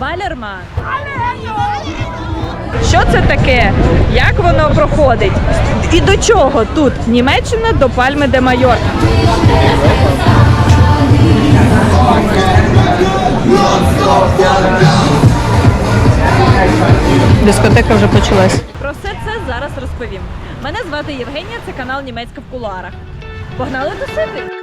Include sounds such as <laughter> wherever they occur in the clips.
Балерман. Що це таке? Як воно проходить? І до чого тут Німеччина до Пальми де Майорка? Дискотека вже почалась. Про все це зараз розповім. Мене звати Євгенія, це канал Німецька в куларах. Погнали тусити!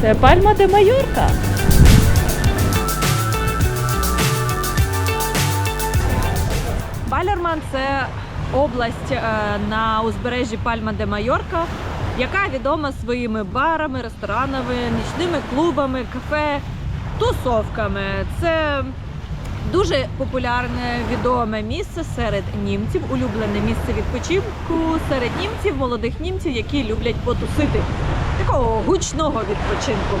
Це Пальма де Майорка. Балерман це область е, на узбережжі Пальма де Майорка, яка відома своїми барами, ресторанами, нічними клубами, кафе, тусовками. Це дуже популярне відоме місце серед німців, улюблене місце відпочинку серед німців, молодих німців, які люблять потусити. Такого гучного відпочинку.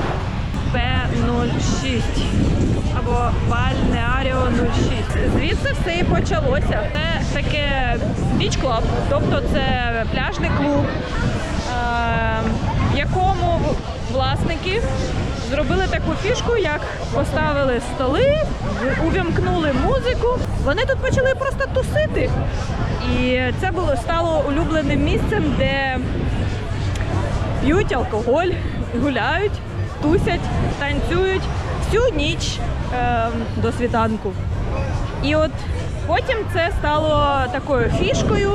П06 або Бальнеаріо 06. Звідси все і почалося. Це таке біч клаб, тобто це пляжний клуб, е, в якому власники зробили таку фішку, як поставили столи, увімкнули музику. Вони тут почали просто тусити. І це було стало улюбленим місцем, де п'ють алкоголь, гуляють, тусять, танцюють всю ніч е, до світанку. І от потім це стало такою фішкою.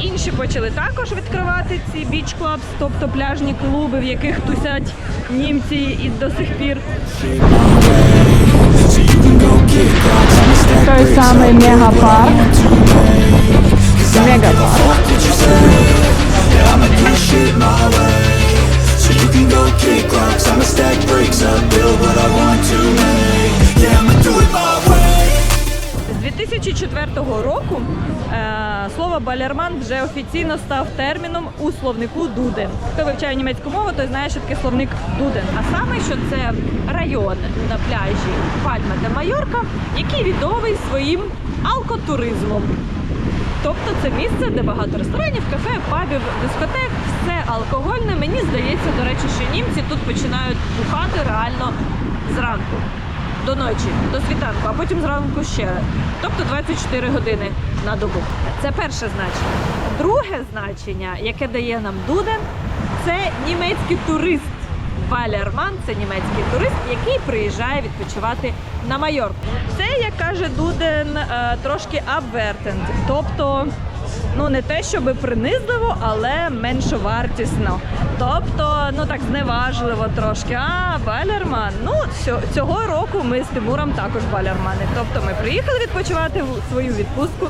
Інші почали також відкривати ці біч клабс, тобто пляжні клуби, в яких тусять німці і до сих пір. Той самий мегапарк. Мегапарк. Балерман вже офіційно став терміном у словнику Дуден. Хто вивчає німецьку мову, той знає, що таке словник Дуден. А саме, що це район на пляжі Пальма де Майорка, який відомий своїм алкотуризмом. Тобто це місце, де багато ресторанів, кафе, пабів, дискотек, все алкогольне. Мені здається, до речі, що німці тут починають бухати реально зранку до ночі, до світанку, а потім зранку ще. Тобто 24 години на добу. Це перше значення. Друге значення, яке дає нам Дуден, це німецький турист. Балерман це німецький турист, який приїжджає відпочивати на Майорку. Це, як каже Дуден, е, трошки абвертенд, тобто ну не те, щоб принизливо, але меншовартісно. Тобто, ну так зневажливо трошки. А, балерман. Ну, цього року ми з Тимуром також балермани. Тобто ми приїхали відпочивати свою відпустку.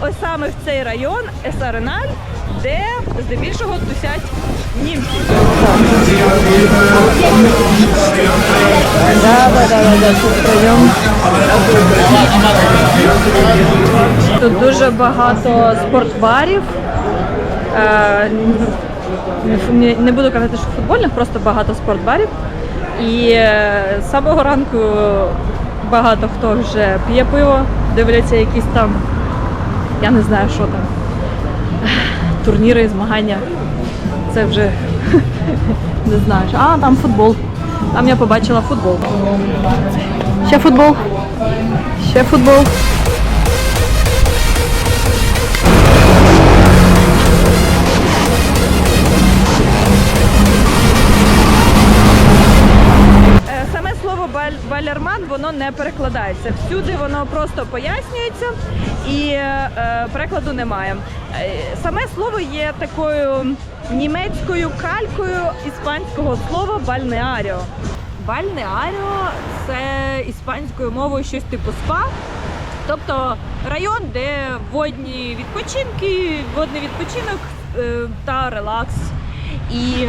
Ось саме в цей район Есареналь, де здебільшого тусять німці. Да, да, да, да, тут прийом. Тут дуже багато спортбарів. Е, не- Не буду казати, що футбольних, просто багато спортбарів. І е, з самого ранку багато хто вже п'є пиво, дивляться якісь там, я не знаю, що там. Турніри, змагання. Це вже <laughs> не знаю. А, там футбол. Там я побачила футбол. Ще футбол. Ще футбол. Е, Саме слово балерман воно не перекладається. Всюди воно просто пояснюється і е, перекладу немає. Е, Саме слово є такою німецькою калькою іспанського слова бальнеаріо. Бальнеаріо це іспанською мовою щось типу спа. Тобто район, де водні відпочинки, водний відпочинок е, та релакс. І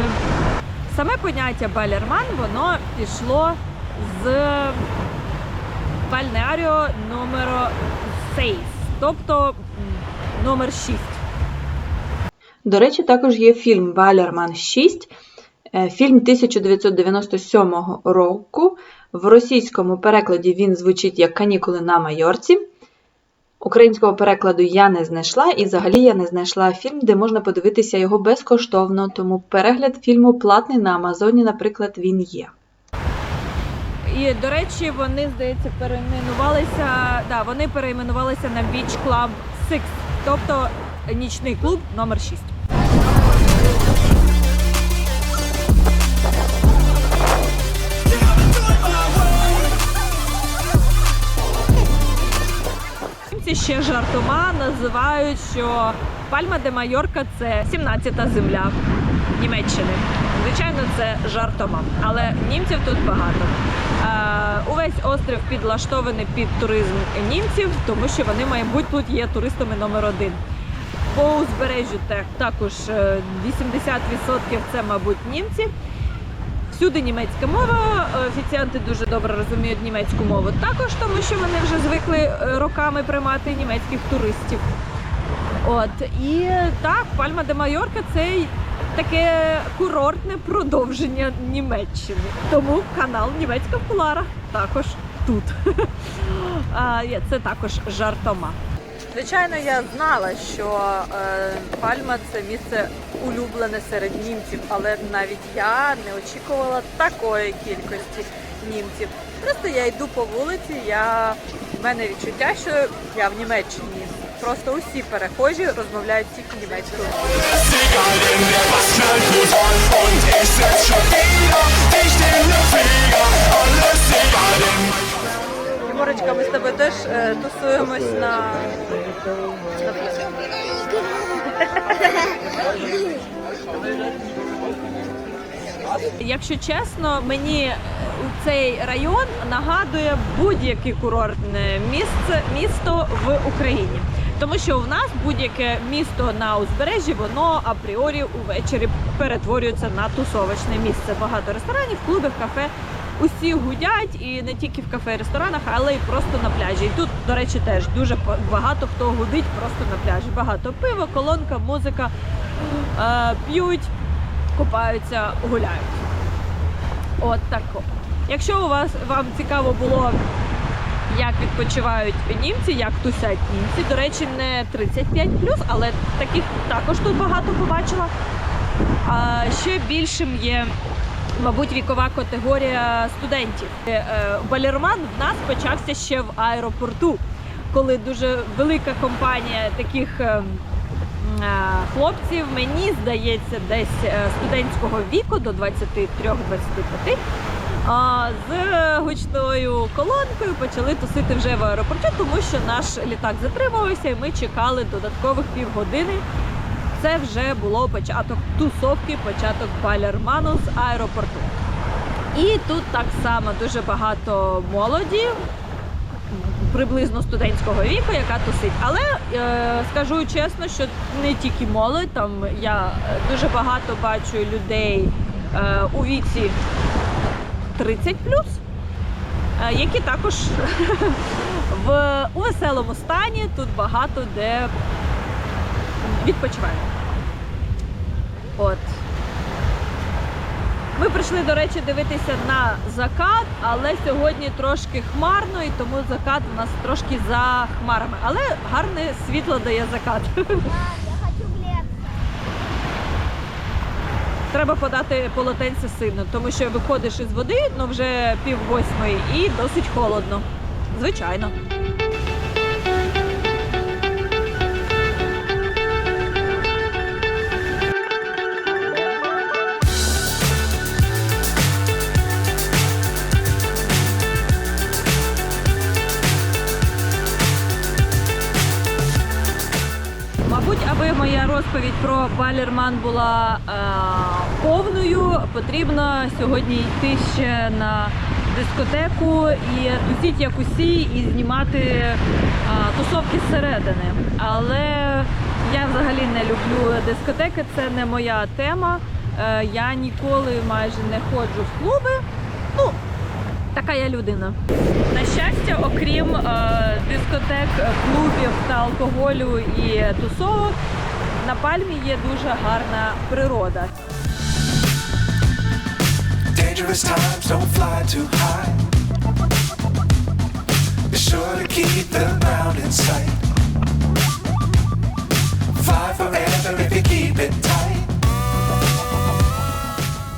Саме поняття балерман воно пішло з бальнеаріо номеро 6, тобто номер 6. До речі, також є фільм Балерман 6. Е, Фільм 1997 року. В російському перекладі він звучить як Канікули на Майорці. Українського перекладу я не знайшла, і взагалі я не знайшла фільм, де можна подивитися його безкоштовно. Тому перегляд фільму платний на Амазоні, наприклад, він є. І до речі, вони здається перейменувалися. Да, вони перейменувалися на Beach Club 6, тобто нічний клуб номер 6. Німці ще жартома називають, що Пальма де Майорка це 17-та земля Німеччини. Звичайно, це жартома, але німців тут багато. Е, увесь острів підлаштований під туризм німців, тому що вони, мабуть, тут є туристами номер один. По узбережжю також е, 80% це, мабуть, німці. Всюди німецька мова. Офіціанти дуже добре розуміють німецьку мову також, тому що вони вже звикли е, роками приймати німецьких туристів. От і так, Пальма де Майорка це таке курортне продовження Німеччини. Тому канал Німецька в також тут. <laughs> Це також жартома. Звичайно, я знала, що е, Пальма це місце улюблене серед німців, але навіть я не очікувала такої кількості німців. Просто я йду по вулиці, я в мене відчуття, що я в Німеччині. Просто усі перехожі розмовляють тільки німецькою. Тимурочка, ми з тобою теж е, тусуємось на. Якщо чесно, мені цей район нагадує будь-яке курортне місце місто в Україні. Тому що в нас будь-яке місто на узбережжі, воно апріорі увечері перетворюється на тусовочне місце. Багато ресторанів, клубів, кафе. Усі гудять і не тільки в кафе, і ресторанах, але й просто на пляжі. І тут, до речі, теж дуже багато хто гудить просто на пляжі. Багато пива, колонка, музика, е, п'ють, купаються, гуляють. От тако. Якщо у вас вам цікаво було, як відпочивають німці, як тусять німці, до речі, не 35 але таких також тут багато побачила. А ще більшим є, мабуть, вікова категорія студентів. Е, е, Балерман в нас почався ще в аеропорту, коли дуже велика компанія таких. е, Хлопців, мені здається, десь студентського віку до 23-25 а, з гучною колонкою почали тусити вже в аеропорті, тому що наш літак затримувався, і ми чекали додаткових півгодини. Це вже було початок тусовки, початок балерману з аеропорту. І тут так само дуже багато молоді, приблизно студентського віку, яка тусить. Але е, скажу чесно, що не тільки молодь, там я дуже багато бачу людей е, у віці 30 е, які також <laughs> в веселому стані тут багато де відпочивають. От. Ми прийшли, до речі, дивитися на закат, але сьогодні трошки хмарно, і тому закат у нас трошки за хмарами. Але гарне світло дає закат. <laughs> Я хочу в Треба подати полотенце сильно, тому що виходиш із води, ну вже пів восьмої, і досить холодно. Звичайно. Аби моя розповідь про Балерман була е, повною, потрібно сьогодні йти ще на дискотеку і тусіть як усі, і знімати е, тусовки зсередини. Але я взагалі не люблю дискотеки, це не моя тема. Е, я ніколи майже не ходжу в клуби. Ну, така я людина. На щастя, окрім е, дискотек, клубів та алкоголю і тусовок, на пальмі є дуже гарна природа.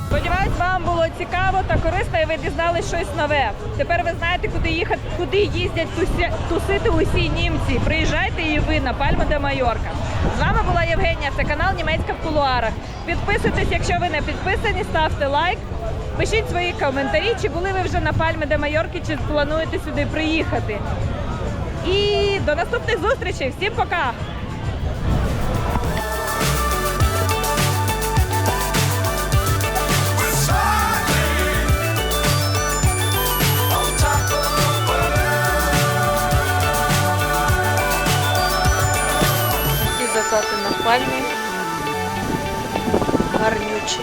Сподіваюсь, вам було цікаво та корисно, і ви дізнались щось нове. Тепер ви знаєте, куди їхати, куди їздять тусі, тусити усі німці. Приїжджайте і ви на Пальма де Майорка. З вами була Євгенія. Це канал Німецька в кулуарах. Підписуйтесь, якщо ви не підписані, ставте лайк. Пишіть свої коментарі, чи були ви вже на Пальми де Майорки, чи плануєте сюди приїхати. І до наступних зустрічей. Всім пока! Закати. Гарнючі.